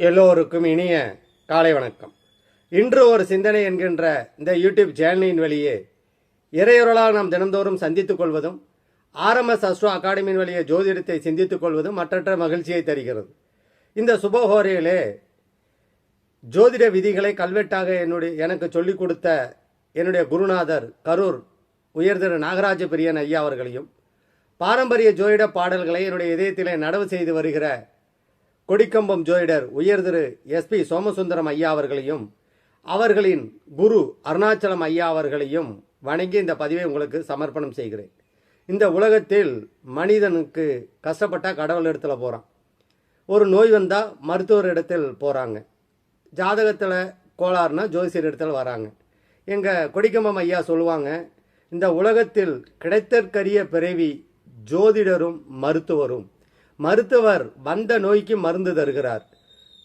எல்லோருக்கும் இனிய காலை வணக்கம். இன்று ஒரு சிந்தனை என்கின்ற இந்த யூடியூப் சேனலின் வழியே இறையொருளால் நாம் தினந்தோறும் சந்தித்துக் கொள்வதும் ஆர்எம்எஸ் அஸ்ட்ரோ அகாடமியின் வழியே ஜோதிடத்தை சிந்தித்துக் கொள்வதும் மற்றற்ற மகிழ்ச்சியை தருகிறது. இந்த சுபஹோரையிலே ஜோதிட விதிகளை கல்வெட்டாக என்னுடைய எனக்கு சொல்லிக் கொடுத்த என்னுடைய குருநாதர் கரூர் உயர்திரு நாகராஜ பிரியன் ஐயா அவர்களையும் பாரம்பரிய ஜோதிட பாடல்களை என்னுடைய இதயத்திலே நடவு செய்து வருகிற கொடிக்கம்பம் ஜோதிடர் உயர்திரு எஸ்பி சோமசுந்தரம் ஐயா அவர்களையும் அவர்களின் குரு அருணாச்சலம் ஐயா அவர்களையும் வணங்கி இந்த பதிவை உங்களுக்கு சமர்ப்பணம் செய்கிறேன். இந்த உலகத்தில் மனிதனுக்கு கஷ்டப்பட்டால் கடவுள் இடத்துல போகிறான் ஒரு நோய் வந்தால் மருத்துவர் இடத்தில் போகிறாங்க ஜாதகத்தில் கோளாறுனா ஜோசியர் இடத்துல வராங்க. எங்கள் கொடிக்கம்பம் ஐயா சொல்லுவாங்க இந்த உலகத்தில் கிடைத்தற்கரிய பிறவி ஜோதிடரும் மருத்துவரும். மருத்துவர் வந்த நோய்க்கு மருந்து தருகிறார்.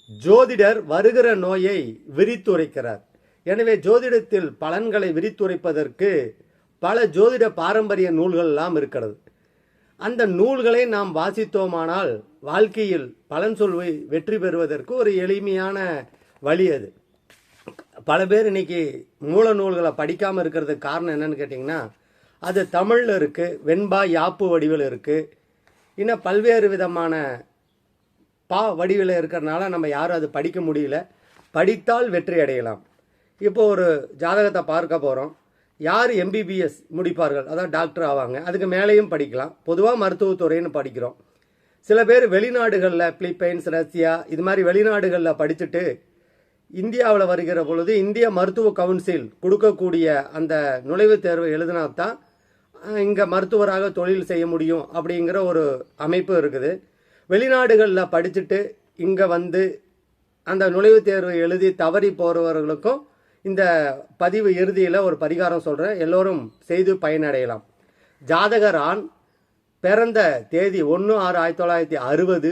ஜோதிடர் வருகிற நோயை விரித்துரைக்கிறார். எனவே ஜோதிடத்தில் பலன்களை விரித்துரைப்பதற்கு பல ஜோதிட பாரம்பரிய நூல்கள் எல்லாம் இருக்கிறது. அந்த நூல்களை நாம் வாசித்தோமானால் வாழ்க்கையில் பலன் சொல்வை வெற்றி பெறுவதற்கு ஒரு எளிமையான வழி அது. பல பேர் இன்னைக்கு மூல நூல்களை படிக்காமல் இருக்கிறதுக்கு காரணம் என்னன்னு கேட்டிங்கன்னா அது தமிழில் இருக்குது வெண்பா யாப்பு வடிவில் இருக்குது இன்னும் பல்வேறு விதமான பா வடிவில் இருக்கிறனால நம்ம யாரும் அது படிக்க முடியல. படித்தால் வெற்றி அடையலாம். இப்போ ஒரு ஜாதகத்தை பார்க்க போகிறோம் யார் எம்பிபிஎஸ் முடிப்பார்கள்? அதான் டாக்டர் ஆவாங்க. அதுக்கு மேலேயும் படிக்கலாம். பொதுவாக மருத்துவத்துறைன்னு படிக்கிறோம். சில பேர் வெளிநாடுகளில் பிலிப்பைன்ஸ் ரஷ்யா இது மாதிரி வெளிநாடுகளில் படிச்சுட்டு இந்தியாவில் வருகிற பொழுது இந்திய மருத்துவ கவுன்சில் கொடுக்கக்கூடிய அந்த நுழைவுத் தேர்வை எழுதினா தான் இங்கே மருத்துவராக தொழில் செய்ய முடியும் அப்படிங்கிற ஒரு அமைப்பு இருக்குது. வெளிநாடுகளில் படிச்சுட்டு இங்கே வந்து அந்த நுழைவுத் தேர்வு எழுதி தவறி போகிறவர்களுக்கும் இந்த பதிவு இறுதியில் ஒரு பரிகாரம் சொல்கிறேன் எல்லோரும் செய்து பயனடையலாம். ஜாதகரான் பிறந்த தேதி ஒன்று ஆறு ஆயிரத்தி தொள்ளாயிரத்தி அறுபது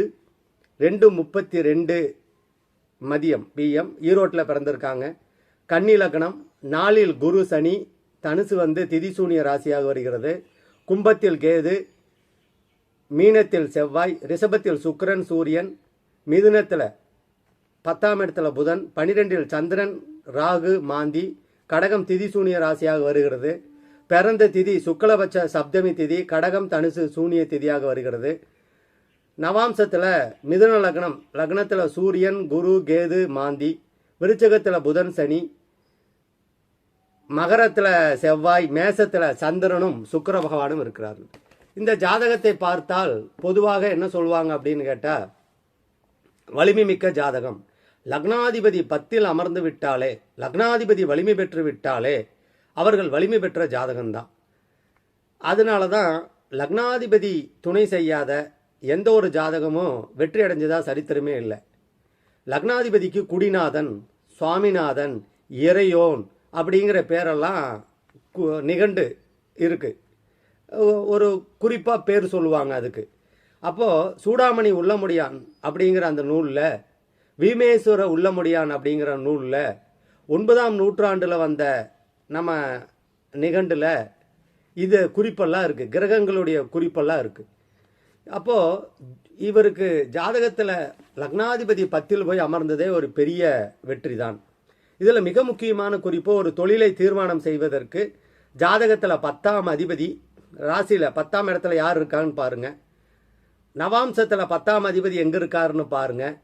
ரெண்டு முப்பத்தி ரெண்டு மதியம் பிஎம் ஈரோட்டில் பிறந்திருக்காங்க. கன்னி லக்னம் நாளில் குரு சனி தனுசு வந்து திதிசூனிய ராசியாக வருகிறது. கும்பத்தில் கேது மீனத்தில் செவ்வாய் ரிஷபத்தில் சுக்கரன் சூரியன் மிதுனத்தில் பத்தாம் இடத்துல புதன் பனிரெண்டில் சந்திரன் ராகு மாந்தி கடகம் திதி சூனிய ராசியாக வருகிறது. பிறந்த திதி சுக்லபட்ச சப்தமி திதி கடகம் தனுசு சூனிய திதியாக வருகிறது. நவாம்சத்தில் மிதுன லக்னம் லக்னத்தில் சூரியன் குரு கேது மாந்தி விருச்சகத்தில் புதன் சனி மகரத்தில் செவ்வாய் மேசத்தில் சந்திரனும் சுக்கர பகவானும் இருக்கிறார்கள். இந்த ஜாதகத்தை பார்த்தால் பொதுவாக என்ன சொல்லுவாங்க அப்படின்னு கேட்டால் வலிமை மிக்க ஜாதகம். லக்னாதிபதி பத்தில் அமர்ந்து விட்டாலே லக்னாதிபதி வலிமை பெற்று விட்டாலே அவர்கள் வலிமை பெற்ற ஜாதகம்தான். அதனால தான் லக்னாதிபதி துணை செய்யாத எந்த ஒரு ஜாதகமும் வெற்றி அடைஞ்சதா சரித்திரமே இல்லை. லக்னாதிபதிக்கு குடிநாதன் சுவாமிநாதன் இறையோன் அப்படிங்கிற பேரெல்லாம் கு- நிகண்டு இருக்குது ஒரு குறிப்பாக பேர் சொல்லுவாங்க அதுக்கு. அப்போது சூடாமணி உள்ளமுடியான் அப்படிங்கிற அந்த நூலில் வீமேஸ்வர உள்ளமுடியான் அப்படிங்கிற நூலில் ஒன்பதாம் நூற்றாண்டில் வந்த நம்ம நிகண்டில் இது குறிப்பெல்லாம் இருக்குது கிரகங்களுடைய குறிப்பெல்லாம் இருக்குது அப்போது இவருக்கு ஜாதகத்தில் லக்னாதிபதி பத்தில் போய் அமர்ந்ததே ஒரு பெரிய வெற்றி தான் இதில் மிக முக்கியமான குறிப்பு ஒரு தொழிலை தீர்மானம் செய்வதற்கு ஜாதகத்தில் பத்தாம் அதிபதி ராசியில் பத்தாம் இடத்துல யார் இருக்கான்னு பாருங்கள் நவாம்சத்தில் பத்தாம் அதிபதி எங்கே இருக்காருன்னு பாருங்கள்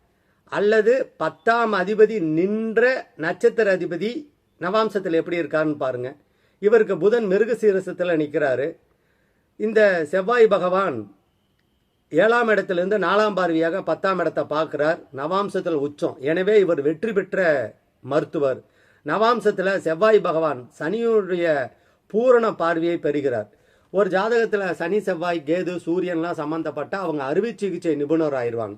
அல்லது பத்தாம் அதிபதி நின்ற நட்சத்திர அதிபதி நவாம்சத்தில் எப்படி இருக்காருன்னு பாருங்கள் இவருக்கு புதன் மிருகசீரசத்தில் நிற்கிறாரு இந்த செவ்வாய் பகவான் ஏழாம் இடத்திலிருந்து நாலாம் பார்வையாக பத்தாம் இடத்தை பார்க்கிறார். நவாம்சத்தில் உச்சம். எனவே இவர் வெற்றி பெற்ற மருத்துவர். நவாம்சத்தில் செவ்வாய் பகவான் சனியுடைய பூரண பார்வையை பெறுகிறார். ஒரு ஜாதகத்தில் சனி செவ்வாய் கேது சூரியன்லாம் சம்பந்தப்பட்ட அவங்க அறுவை சிகிச்சை நிபுணர் ஆயிடுவாங்க.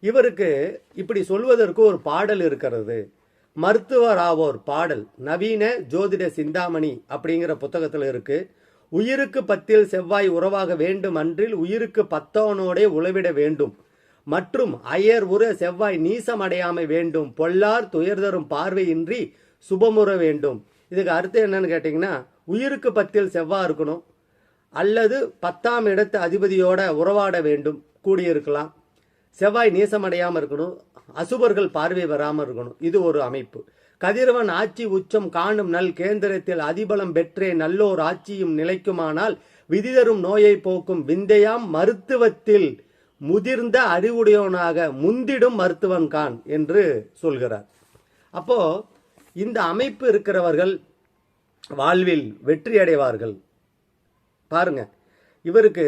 இவருக்கு இப்படி சொல்வதற்கு ஒரு பாடல் இருக்கிறது. மருத்துவர் ஆவோர் பாடல். நவீன ஜோதிட சிந்தாமணி அப்படிங்கிற புத்தகத்தில் இருக்கு. உயிருக்கு பத்தில் செவ்வாய் உறவாக வேண்டும் அன்றில் உயிருக்கு பத்தவனோடே உழவிட வேண்டும். மற்றும் அயர் உற செவ்வாய் நீசம் அடையாமை வேண்டும். பொல்லார் துயர்தரும் பார்வையின்றி சுபமுற வேண்டும். இதுக்கு அர்த்தம் என்னன்னு கேட்டிங்கன்னா உயிருக்கு பத்தில் செவ்வாய் இருக்கணும். அல்லது பத்தாம் இடத்து அதிபதியோட உறவாட வேண்டும். கூடியிருக்கலாம். செவ்வாய் நீசமடையாமல் இருக்கணும். அசுபர்கள் பார்வை வராமல் இருக்கணும். இது ஒரு அமைப்பு. கதிரவன் ஆட்சி உச்சம் காணும் நல் கேந்திரத்தில் அதிபலம் பெற்றே நல்லோர் ஆட்சியும் நிலைக்குமானால் விதிதரும் நோயை போக்கும் விந்தையாம் மருத்துவத்தில் முதிர்ந்த அறிவுடையவனாக முந்திடும் மருத்துவன் கான் என்று சொல்கிறார். அப்போ இந்த அமைப்பு இருக்கிறவர்கள் வாழ்வில் வெற்றி அடைவார்கள். பாருங்க இவருக்கு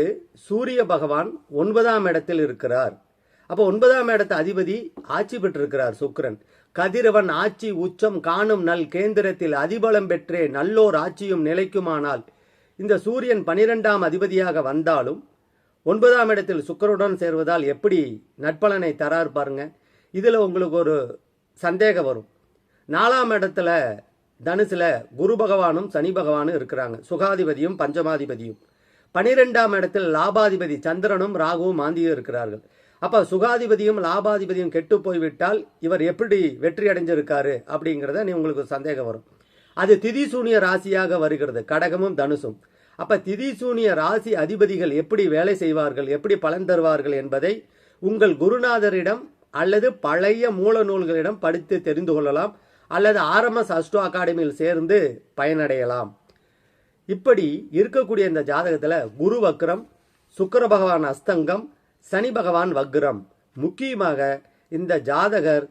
சூரிய பகவான் ஒன்பதாம் இடத்தில் இருக்கிறார். அப்போ ஒன்பதாம் இடத்து அதிபதி ஆட்சி பெற்றிருக்கிறார் சுக்கரன். கதிரவன் ஆட்சி உச்சம் காணும் நல் கேந்திரத்தில் அதிபலம் பெற்றே நல்லோர் ஆட்சியும் நிலைக்குமானால் இந்த சூரியன் பனிரெண்டாம் அதிபதியாக வந்தாலும் ஒன்பதாம் இடத்தில் சுக்கருடன் சேர்வதால் எப்படி நட்பலனை தரார் பாருங்க. இதில் உங்களுக்கு ஒரு சந்தேகம் வரும். நாலாம் இடத்துல தனுசில் குரு பகவானும் சனி பகவானும் இருக்கிறாங்க. சுகாதிபதியும் பஞ்சமாதிபதியும். பனிரெண்டாம் இடத்தில் லாபாதிபதி சந்திரனும் ராகுவும் மாந்தியும் இருக்கிறார்கள். அப்போ சுகாதிபதியும் லாபாதிபதியும் கெட்டு போய்விட்டால் இவர் எப்படி வெற்றி அடைஞ்சிருக்காரு அப்படிங்கிறத நீ உங்களுக்கு சந்தேகம் வரும். அது திதிசூனிய ராசியாக வருகிறது. கடகமும் தனுசும். அப்ப திதிசூனிய ராசி அதிபதிகள் எப்படி வேலை செய்வார்கள் எப்படி பலன் தருவார்கள் என்பதை உங்கள் குருநாதரிடம் அல்லது பழைய மூல நூல்களிடம் படித்து தெரிந்து கொள்ளலாம் அல்லது ஆர்எம்எஸ் அஸ்ட்ரோ அகாடமியில் சேர்ந்து பயனடையலாம். இப்படி இருக்கக்கூடிய இந்த ஜாதகத்துல குரு வக்ரம் சுக்கர பகவான் அஸ்தங்கம் சனி பகவான் வக்ரம். முக்கியமாக இந்த ஜாதகர்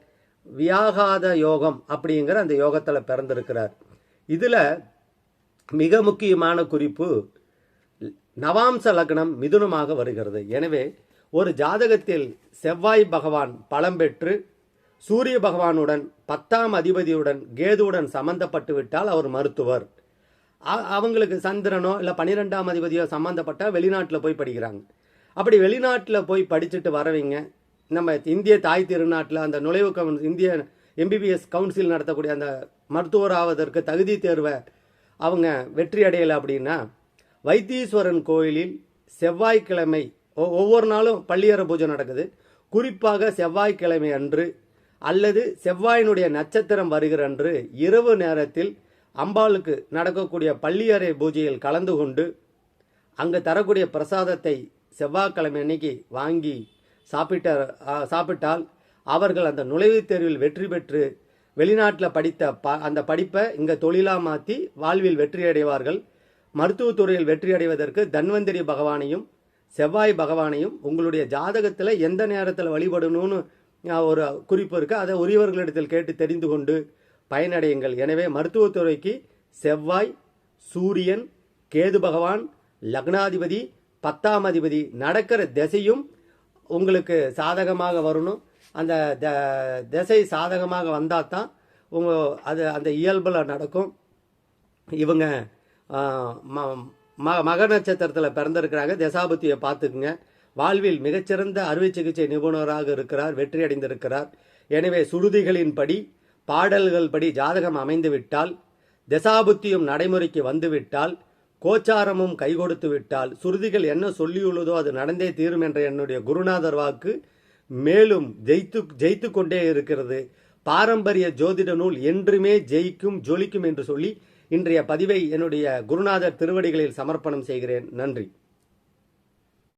வியாகாத யோகம் அப்படிங்கிற அந்த யோகத்துல பிறந்திருக்கிறார். இதுல மிக முக்கியமான குறிப்பு நவாம்ச லக்னம் மிதுனமாக வருகிறது. எனவே ஒரு ஜாதகத்தில் செவ்வாய் பகவான் பலம் பெற்று சூரிய பகவானுடன் பத்தாம் அதிபதியுடன் கேதுவுடன் சம்பந்தப்பட்டு விட்டால் அவர் மருத்துவர். அவங்களுக்கு சந்திரனோ இல்லை பன்னிரெண்டாம் அதிபதியோ சம்மந்தப்பட்டால் வெளிநாட்டில் போய் படிக்கிறாங்க. அப்படி வெளிநாட்டில் போய் படிச்சுட்டு வரவங்க நம்ம இந்திய தாய் திருநாட்டில் அந்த நுழைவு கவுன் இந்திய எம்பிபிஎஸ் கவுன்சில் நடத்தக்கூடிய அந்த மருத்துவர் ஆவதற்கு தகுதி தேர்வை அவங்க வெற்றி அடையலை அப்படின்னா வைத்தீஸ்வரன் கோயிலில் செவ்வாய்க்கிழமை ஒ- ஒவ்வொரு நாளும் பள்ளியற பூஜை நடக்குது. குறிப்பாக செவ்வாய்க்கிழமை அன்று அல்லது செவ்வாயினுடைய நட்சத்திரம் வருகிற அன்று இரவு நேரத்தில் அம்பாளுக்கு நடக்கக்கூடிய பள்ளியறை பூஜையில் கலந்து கொண்டு அங்கே தரக்கூடிய பிரசாதத்தை செவ்வாய்க்கிழமை அன்னைக்கு வாங்கி சாப்பிட்ட சாப்பிட்டால் அவர்கள் அந்த நுழைவுத் தேர்வில் வெற்றி பெற்று வெளிநாட்டில் படித்த ப அந்த படிப்பை இங்கே தொழிலாக மாற்றி வாழ்வில் வெற்றி அடைவார்கள் மருத்துவத்துறையில் வெற்றி அடைவதற்கு தன்வந்திரி பகவானையும் செவ்வாய் பகவானையும் உங்களுடைய ஜாதகத்தில் எந்த நேரத்தில் வழிபடணும்னு ஒரு குறிப்பு இருக்குது அதை உரியவர்களிடத்தில் கேட்டு தெரிந்து கொண்டு பயனடையுங்கள். எனவே மருத்துவத்துறைக்கு செவ்வாய் சூரியன் கேது பகவான் லக்னாதிபதி பத்தாம் அதிபதி நடக்கிற திசையும் உங்களுக்கு சாதகமாக வரணும். அந்த த- திசை சாதகமாக வந்தால் தான் உங்க அது அந்த இயல்பில் நடக்கும். இவங்க ம- ம- மக நட்சத்திரத்தில் பிறந்திருக்கிறாங்க. தசாபுத்தியை பார்த்துக்குங்க. வாழ்வில் மிகச்சிறந்த அறுவை சிகிச்சை நிபுணராக இருக்கிறார் வெற்றி அடைந்திருக்கிறார். எனவே சுருதிகளின்படி பாடல்கள் படி ஜாதகம் அமைந்துவிட்டால் தசாபுத்தியும் நடைமுறைக்கு வந்துவிட்டால் கோச்சாரமும் கை கொடுத்து விட்டால் சுருதிகள் என்ன சொல்லியுள்ளதோ அது நடந்தே தீரும் என்ற என்னுடைய குருநாதர் வாக்கு மேலும் ஜெயித்து ஜெயித்து கொண்டே இருக்கிறது. பாரம்பரிய ஜோதிட நூல் என்றுமே ஜெயிக்கும் ஜொலிக்கும் என்று சொல்லி இன்றைய பதிவை என்னுடைய குருநாதர் திருவடிகளில் சமர்ப்பணம் செய்கிறேன். நன்றி.